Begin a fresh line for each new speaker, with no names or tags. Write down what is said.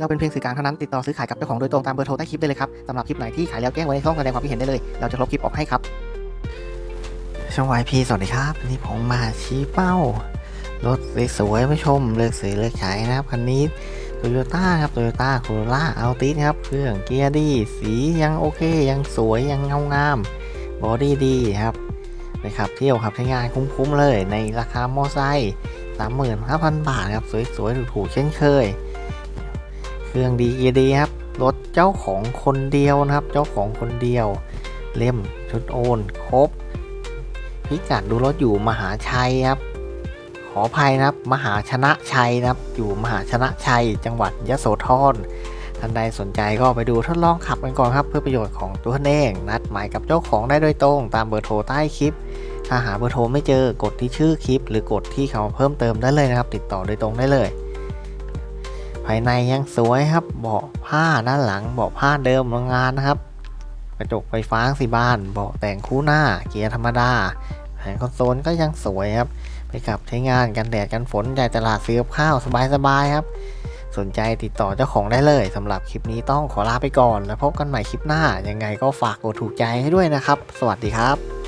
เราเป็นเพียงสื่อกลางเท่านั้นติดต่อซื้อขายกับเจ้าของโดยตรงตามเบอร์โทรใต้คลิปได้เลยครับสำหรับคลิปไหนที่ขายแล้วแจ้งไว้ในช่องแสดงความคิดเห็นได้เลย เราจะลบคลิปออกให้ครับ ช่องวายพีสวัสดีครับวันนี้ผมมาชี้เป้า รถสวยๆไม่ชมเลือกซื้อเลือกขายนะครับคันนี้โตโยต้าครับโตโยต้าโคโรล่าอัลติสครับเครื่องเกียร์ดี สียังโอเคยังสวยยังเงางามบอดี้ดีครับไปขับเที่ยวขับใช้งานคุ้มๆเลยในราคามอไซค์35,000 บาทครับ สวยๆถูกๆเช่นเคย เครื่องดีเกียร์ดีครับ รถเจ้าของคนเดียวนะครับ เจ้าของคนเดียว เล่มชุดโอนครบ พิกัดดูรถอยู่มหาชัยครับ ขออภัยนะครับ มหาชนะชัยนะครับ อยู่มหาชนะชัย จังหวัดยะโสธรท่านใดสนใจก็ไปดูทดลองขับกันก่อนครับ เพื่อประโยชน์ของตัวท่านเองนัดหมายกับเจ้าของได้โดยตรง ตามเบอร์โทรใต้คลิป ถ้าหาเบอร์โทรไม่เจอกดที่ชื่อคลิป หรือกดที่คำว่าเพิ่มเติมได้เลยนะครับ ติดต่อโดยตรงได้เลยายในยังสวยครับ เบาะผ้าด้านหลัง เบาะผ้าเดิมโรงงานนะครับ กระจกไฟฟ้าสีบาน เบาะแต่งคู่หน้า เกียร์ธรรมดา แผงคอนโซลก็ยังสวยครับ ไปขับใช้งานกันแดดกันฝนจ่ายตลาดซื้อข้าวสบายๆครับ สนใจติดต่อเจ้าของได้เลยสำหรับคลิปนี้ต้องขอลาไปก่อน แล้วพบกันใหม่คลิปหน้า ยังไงก็ฝากกดถูกใจให้ด้วยนะครับ สวัสดีครับ